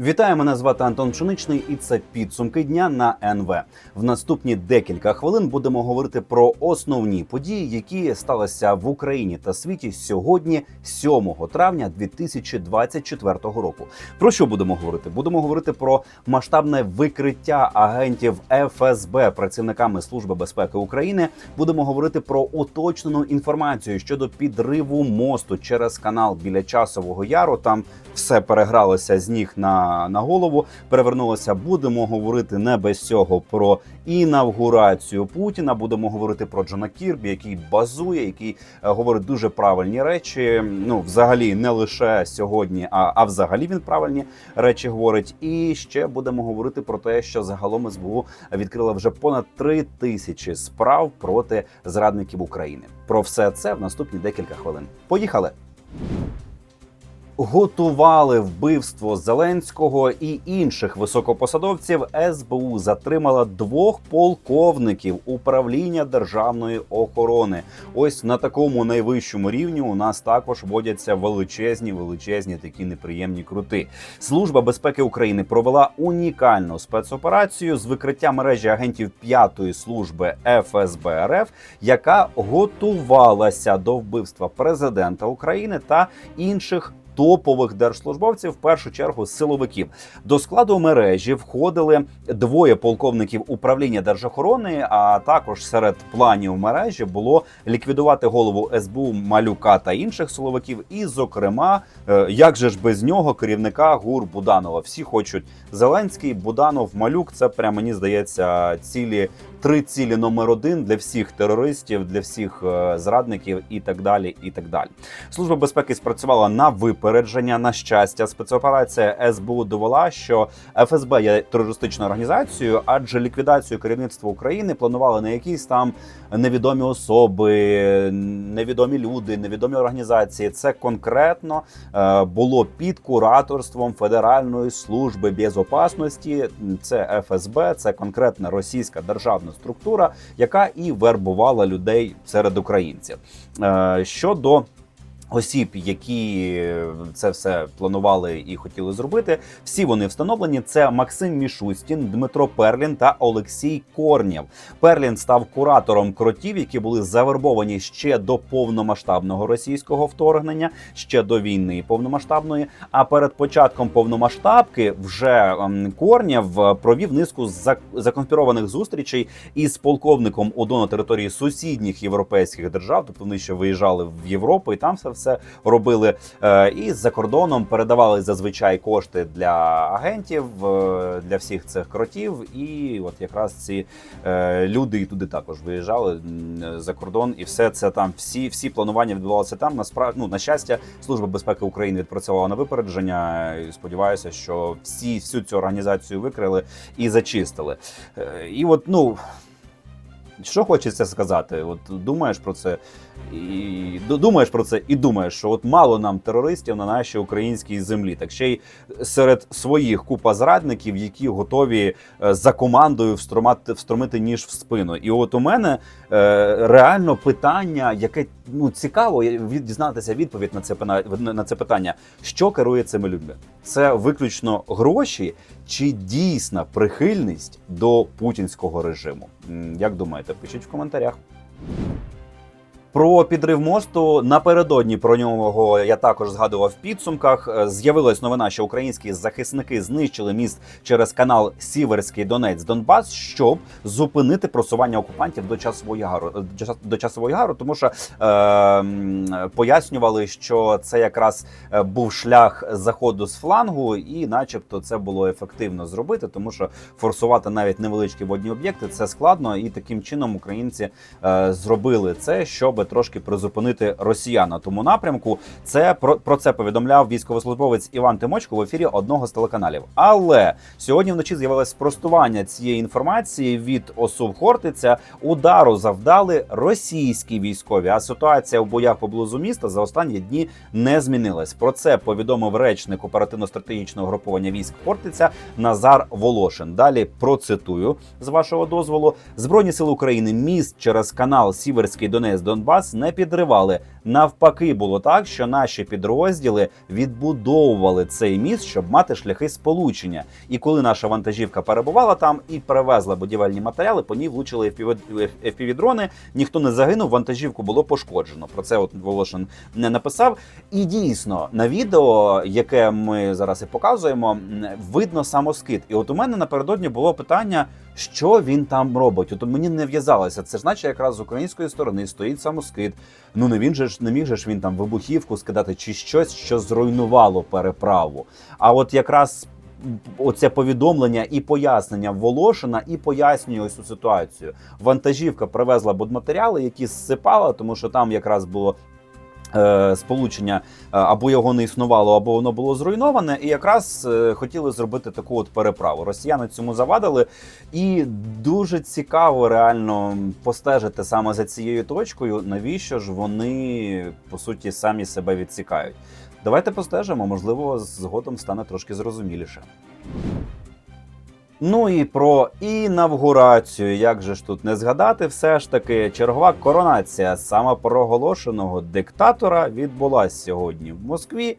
Вітаю, мене звати Антон Пшеничний, і це підсумки дня на НВ. В наступні декілька хвилин будемо говорити про основні події, які сталися в Україні та світі сьогодні, 7 травня 2024 року. Про що будемо говорити? Будемо говорити про масштабне викриття агентів ФСБ працівниками Служби безпеки України. Будемо говорити про уточнену інформацію щодо підриву мосту через канал біля часового яру. Там все перегралося з ніг на, на голову, перевернулося. Будемо говорити не без цього про інавгурацію Путіна. Будемо говорити про Джона Кірбі, який базує, який е, говорить дуже правильні речі. Ну, взагалі, не лише сьогодні, а, а взагалі він правильні речі говорить. І ще будемо говорити про те, що загалом СБУ відкрила вже понад три тисячі справ проти зрадників України. Про все це в наступні декілька хвилин. Поїхали. Готували вбивство Зеленського і інших високопосадовців. СБУ затримала двох полковників управління державної охорони. Ось на такому найвищому рівні у нас також водяться величезні, величезні такі неприємні крути. Служба безпеки України провела унікальну спецоперацію з викриття мережі агентів п'ятої служби ФСБ РФ, яка готувалася до вбивства президента України та інших топових держслужбовців, в першу чергу силовиків. До складу мережі входили двоє полковників управління держохорони. А також серед планів мережі було ліквідувати голову СБУ Малюка та інших силовиків. І, зокрема, е, як же ж без нього керівника ГУР Буданова. Всі хочуть Зеленський, Буданов, Малюк. Це прямо мені здається цілі три цілі номер один для всіх терористів, для всіх е, зрадників і так далі. І так далі. Служба безпеки спрацювала на випередження. На щастя, спецоперація СБУ довела, що ФСБ є терористичною організацією, адже ліквідацію керівництва України планували не якісь там невідомі особи, невідомі люди, невідомі організації. Це конкретно е, було під кураторством Федеральної служби безопасності. Це ФСБ, це конкретна російська державна структура, яка і вербувала людей серед українців. Е, Щодо Осіб, які це все планували і хотіли зробити, всі вони встановлені. Це Максим Мішустін, Дмитро Перлін та Олексій Корнєв. Перлін став куратором кротів, які були завербовані ще до повномасштабного російського вторгнення, ще до війни повномасштабної. А перед початком повномасштабки вже ем, Корнєв е, провів низку зак- законспірованих зустрічей із полковником ОДО на території сусідніх європейських держав. Тобто вони ще виїжджали в Європу і там все все робили. Е, І за кордоном передавали зазвичай кошти для агентів, е, для всіх цих кротів. І от якраз ці е, люди і туди також виїжджали за кордон, і все це там, всі, всі планування відбувалося там. Насправді, ну на щастя, служба безпеки України відпрацювала на випередження. І сподіваюся, що всі всю цю організацію викрили і зачистили. І от ну. Що хочеться сказати? От думаєш про це і думаєш про це і думаєш, що от мало нам терористів на нашій українській землі. Так ще й серед своїх купа зрадників, які готові е, за командою встромати встромити ніж в спину. І от у мене е, реально питання, яке ну цікаво дізнатися відповідь на це на це питання, що керує цими людьми? Це виключно гроші чи дійсна прихильність до путінського режиму? Як думаєте, пишіть в коментарях. Про підрив мосту напередодні про нього я також згадував в підсумках. Е, З'явилась новина, що українські захисники знищили міст через канал Сіверський Донець Донбас, щоб зупинити просування окупантів до часового яру е, до час- до часового яру, тому що е, пояснювали, що це якраз е, був шлях заходу з флангу, і, начебто, це було ефективно зробити, тому що форсувати навіть невеличкі водні об'єкти це складно, і таким чином українці е, зробили це, щоб трошки призупинити росіян на тому напрямку. Це про, про це повідомляв військовослужбовець Іван Тимочко в ефірі одного з телеканалів. Але сьогодні вночі з'явилось спростування цієї інформації від ОСУВ Хортиця. Удару завдали російські військові. А ситуація в боях поблизу міста за останні дні не змінилась. Про це повідомив речник оперативно-стратегічного груповання військ Хортиця Назар Волошин. Далі процитую з вашого дозволу: Збройні сили України міст через канал Сіверський Донець Донбас не підривали. Навпаки, було так, що наші підрозділи відбудовували цей міст, щоб мати шляхи сполучення. І коли наша вантажівка перебувала там і перевезла будівельні матеріали, по ній влучили FPV-дрони. Ніхто не загинув, вантажівку було пошкоджено. Про це от Волошин не написав. І дійсно на відео, яке ми зараз і показуємо, видно самоскид. І от у мене напередодні було питання, що він там робить. От мені не в'язалося. Це ж наче якраз з української сторони стоїть самоскид. Ну не він же ж не міг же ж він там вибухівку скидати чи щось, що зруйнувало переправу. А от якраз. Оце повідомлення і пояснення Волошина і пояснює ось цю ситуацію. Вантажівка привезла будматеріали, які зсипала, тому що там якраз було сполучення е, або його не існувало, або воно було зруйноване. І якраз е, хотіли зробити таку от переправу. Росіяни цьому завадили, і дуже цікаво реально постежити саме за цією точкою, навіщо ж вони по суті самі себе відсікають. Давайте постежимо, можливо, згодом стане трошки зрозуміліше. Ну і про інавгурацію. Як же ж тут не згадати, все ж таки чергова коронація самопроголошеного диктатора відбулася сьогодні в Москві.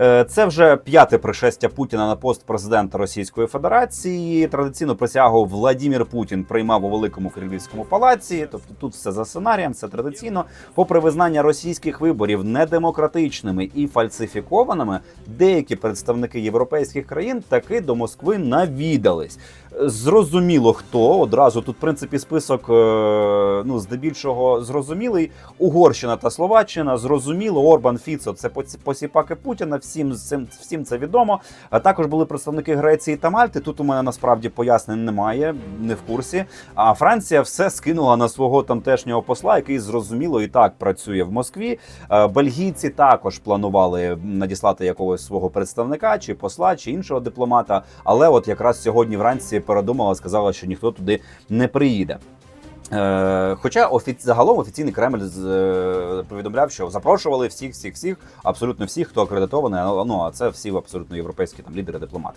Е, Це вже п'яте пришестя Путіна на пост президента Російської Федерації. Традиційно присягу Владімір Путін приймав у великому кремлівському палаці. Тобто тут все за сценарієм, все традиційно. Попри визнання російських виборів недемократичними і фальсифікованими, деякі представники європейських країн таки до Москви навідались. Зрозуміло, хто одразу тут, в принципі, список е, ну здебільшого зрозумілий. Угорщина та Словаччина зрозуміло. Орбан Фіцо це посіпаки Путіна. Всім цим всім це відомо. А також були представники Греції та Мальти. Тут у мене насправді пояснень немає, не в курсі. А Франція все скинула на свого тамтешнього посла, який зрозуміло і так працює в Москві. Е, Бельгійці також планували надіслати якогось свого представника, чи посла, чи іншого дипломата. Але от якраз сьогодні вранці передумала, сказала, що ніхто туди не приїде. Е, хоча офіці... загалом офіційний Кремль з... е, повідомляв, що запрошували всіх, всіх, всіх, абсолютно всіх, хто акредитований. Ну а це всі абсолютно європейські там лідери, дипломати.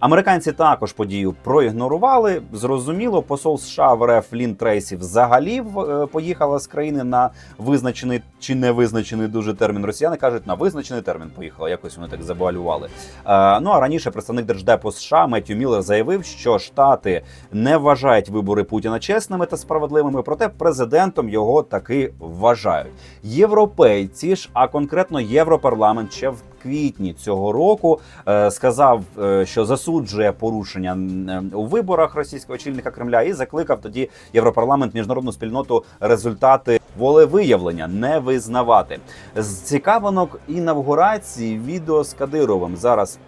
Американці також подію проігнорували. Зрозуміло, посол США в РФ Лін Трейсі взагалі е, поїхала з країни на визначений чи не визначений дуже термін. Росіяни кажуть, на визначений термін поїхала. Якось вони так завуалювали. Е, ну а раніше представник держдепу США Меттю Міллер заявив, що Штати не вважають вибори Путіна чесними та справедливими, проте президентом його таки вважають. Європейці ж, а конкретно Європарламент ще в квітні цього року е, сказав, е, що засуджує порушення у виборах російського очільника Кремля і закликав тоді Європарламент міжнародну спільноту результати волевиявлення не визнавати. З цікавинок інавгурації відео з Кадировим зараз.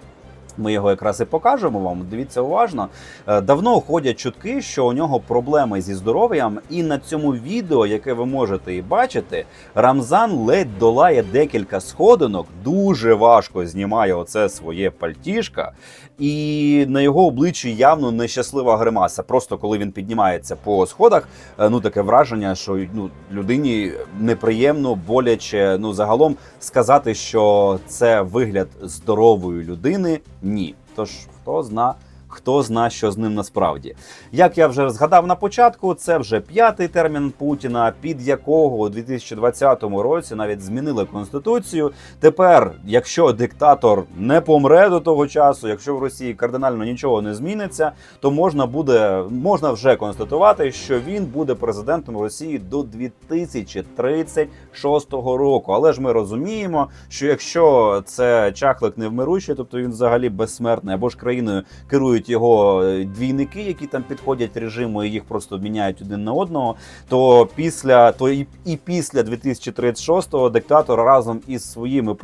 Ми його якраз і покажемо вам. Дивіться уважно. Е, Давно ходять чутки, що у нього проблеми зі здоров'ям, і на цьому відео, яке ви можете і бачити, Рамзан ледь долає декілька сходинок, дуже важко знімає оце своє пальтішка, і на його обличчі явно нещаслива гримаса. Просто коли він піднімається по сходах, е, ну таке враження, що ну людині неприємно, боляче. Ну загалом сказати, що це вигляд здорової людини. Ні. Тож хто зна. Хто зна, що з ним насправді, як я вже згадав на початку, це вже п'ятий термін Путіна, під якого у 2020 році навіть змінили конституцію. Тепер, якщо диктатор не помре до того часу, якщо в Росії кардинально нічого не зміниться, то можна буде можна вже констатувати, що він буде президентом Росії до 2036 року. Але ж ми розуміємо, що якщо це чахлик невмирущий, тобто він взагалі безсмертний, або ж країною керують його е, двійники, які там підходять режиму, і їх просто міняють один на одного. То після то і, і після 2036-го диктатор разом із своїми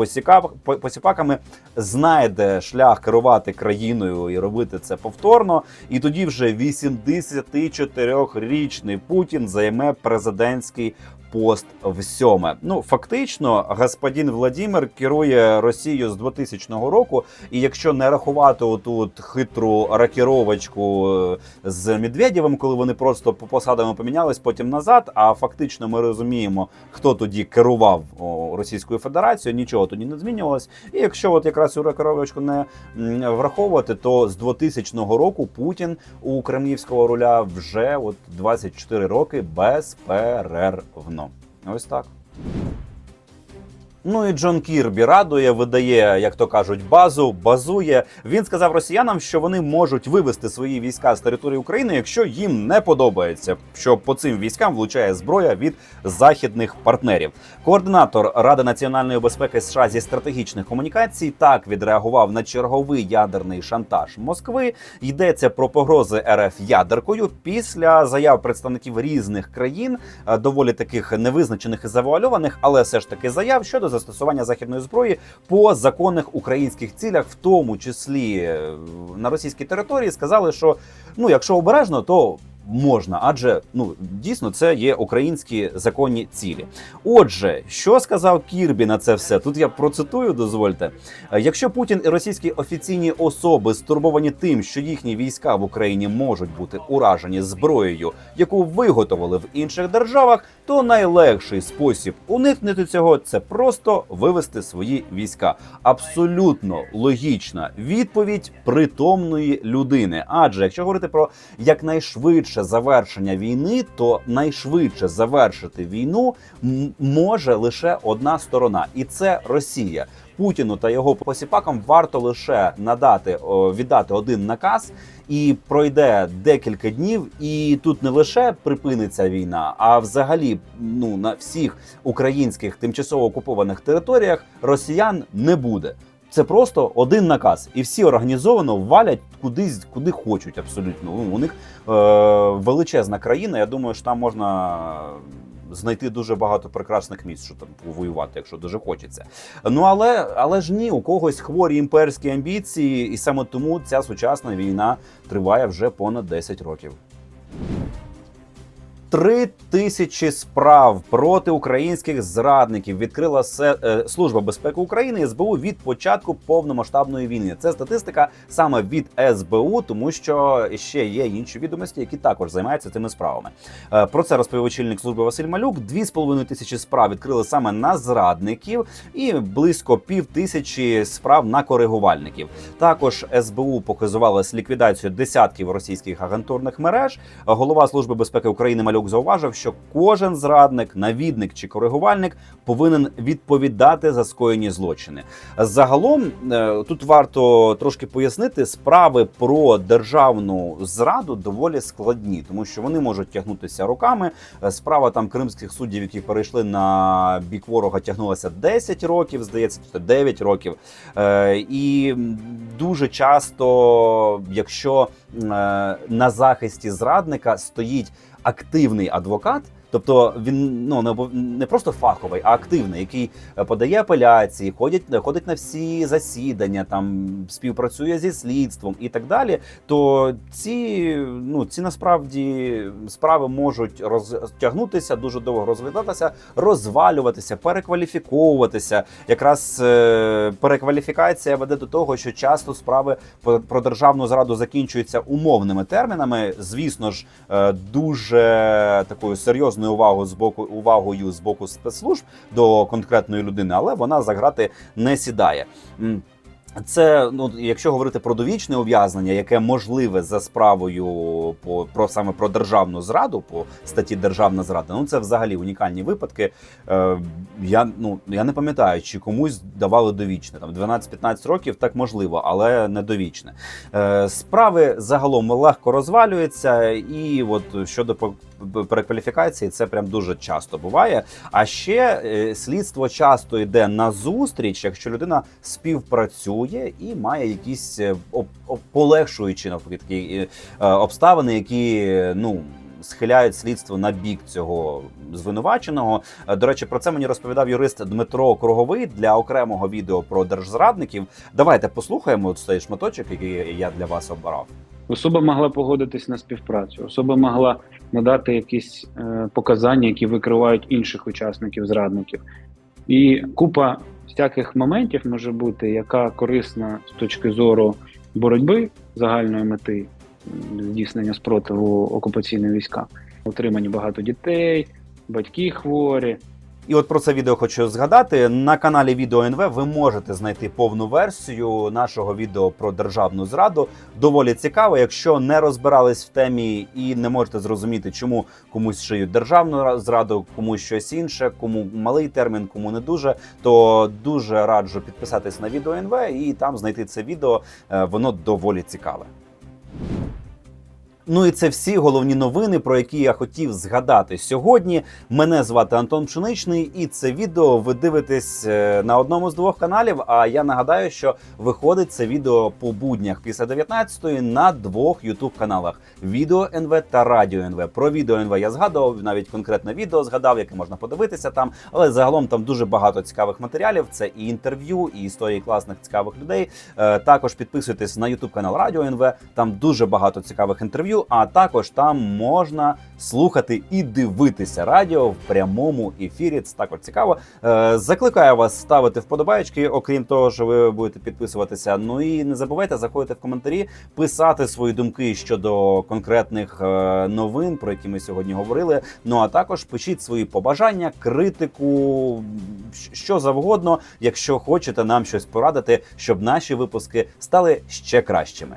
посіпаками знайде шлях керувати країною і робити це повторно. І тоді вже 84-річний Путін займе президентський пост в сьоме. Ну фактично, господин Владимир керує Росією з 2000 року. І якщо не рахувати отут хитру ракіровочку е, з Медведєвим, коли вони просто по посадами помінялись потім назад. А фактично ми розуміємо, хто тоді керував Російською Федерацією, нічого тоді не змінювалось. І якщо от якраз цю ракіровочку не враховувати, то з 2000 року Путін у кремлівського руля вже от 24 роки безперервно. Ось так. Ну і Джон Кірбі радує, видає, як то кажуть, базу, базує. Він сказав росіянам, що вони можуть вивести свої війська з території України, якщо їм не подобається, що по цим військам влучає зброя від західних партнерів. Координатор Ради національної безпеки США зі стратегічних комунікацій так відреагував на черговий ядерний шантаж Москви. Йдеться про погрози РФ ядеркою після заяв представників різних країн, е, доволі таких невизначених і завуальованих, але все ж таки заяв щодо застосування західної зброї по законних українських цілях, в тому числі е, на російській території, сказали, що ну, якщо обережно, то можна, адже ну дійсно це є українські законні цілі. Отже, що сказав Кірбі на це все? Тут я процитую, дозвольте. Е, Якщо Путін і російські офіційні особи стурбовані тим, що їхні війська в Україні можуть бути уражені зброєю, яку виготовили в інших державах, то найлегший спосіб уникнути цього це просто вивести свої війська. Абсолютно логічна відповідь притомної людини. Адже якщо говорити про якнайшвидше завершення війни, то найшвидше завершити війну може лише одна сторона, і це Росія. Путіну та його посіпакам варто лише надати віддати один наказ, і пройде декілька днів. І тут не лише припиниться війна, а взагалі ну на всіх українських тимчасово окупованих територіях росіян не буде. Це просто один наказ, і всі організовано валять кудись, куди хочуть. Абсолютно Ну, у них е, величезна країна. Я думаю, що там можна знайти дуже багато прекрасних місць, що там воювати, якщо дуже хочеться. Ну але але ж ні, у когось хворі імперські амбіції, і саме тому ця сучасна війна триває вже понад 10 років. Три тисячі справ проти українських зрадників відкрила е, служба безпеки України СБУ від початку повномасштабної війни. Це статистика саме від СБУ, тому що ще є інші відомості, які також займаються цими справами. Е, Про це розповів очільник служби Василь Малюк. Дві з половиною тисячі справ відкрили саме на зрадників, і близько пів тисячі справ на коригувальників. Також СБУ показувалась ліквідацію десятків російських агентурних мереж. Голова служби безпеки України Малюк зауважив, що кожен зрадник, навідник чи коригувальник повинен відповідати за скоєні злочини. Загалом е, тут варто трошки пояснити, справи про державну зраду доволі складні, тому що вони можуть тягнутися роками. Е, Справа там кримських суддів, які перейшли на бік ворога, тягнулася 10 років, здається, чи 9 років. Е, І дуже часто, якщо на захисті зрадника стоїть активний адвокат. Тобто він ну не не просто фаховий, а активний, який е, подає апеляції, ходить, ходить на всі засідання, там співпрацює зі слідством і так далі. То ці ну ці насправді справи можуть розтягнутися дуже довго розглядатися, розвалюватися, перекваліфіковуватися. Якраз е, перекваліфікація веде до того, що часто справи про державну зраду закінчуються умовними термінами. Звісно ж, е, дуже такою серйозною увагою з боку увагою з боку спецслужб до конкретної людини, але вона заграти не сідає. Це ну, якщо говорити про довічне ув'язнення, яке можливе за справою по про саме про державну зраду, по статті Державна зрада, ну це взагалі унікальні випадки. Е, я ну я не пам'ятаю, чи комусь давали довічне там 12-15 років, так можливо, але не довічне. Е, справи загалом легко розвалюються, і от щодо перекваліфікації, це прям дуже часто буває. А ще е, слідство часто йде на зустріч, якщо людина співпрацює і має якісь е, полегшуючі навпаки такі е, обставини, які ну. Схиляють слідство на бік цього звинуваченого. До речі, про це мені розповідав юрист Дмитро Круговий для окремого відео про держзрадників. Давайте послухаємо цей шматочок, який я для вас обрав. Особа могла погодитись на співпрацю, особа могла надати якісь е, показання, які викривають інших учасників зрадників. І купа всяких моментів може бути, яка корисна з точки зору боротьби загальної мети здійснення спротиву окупаційним військам. Отримані багато дітей, батьки хворі, І от про це відео хочу згадати. На каналі Відео НВ ви можете знайти повну версію нашого відео про державну зраду. Доволі цікаво. Якщо не розбирались в темі і не можете зрозуміти, чому комусь шиють державну зраду, комусь щось інше, кому малий термін, кому не дуже, то дуже раджу підписатись на відео НВ і там знайти це відео. Е, Воно доволі цікаве. Ну і це всі головні новини, про які я хотів згадати сьогодні. Мене звати Антон Пшеничний, і це відео ви дивитесь е, на одному з двох каналів. А я нагадаю, що виходить це відео по буднях після 19-ї на двох youtube каналах: Відео НВ та Радіо НВ. Про відео НВ я згадував, навіть конкретне відео згадав, яке можна подивитися там. Але загалом там дуже багато цікавих матеріалів. Це і інтерв'ю, і історії класних цікавих людей. Е, Також підписуйтесь на YouTube канал Радіо НВ. Там дуже багато цікавих інтерв'ю. А також там можна слухати і дивитися радіо в прямому ефірі. Це також цікаво. Е, Закликаю вас ставити вподобаєчки, окрім того, що ви будете підписуватися. Ну і не забувайте заходити в коментарі, писати свої думки щодо конкретних е, новин, про які ми сьогодні говорили. Ну а також пишіть свої побажання, критику, що завгодно, якщо хочете нам щось порадити, щоб наші випуски стали ще кращими.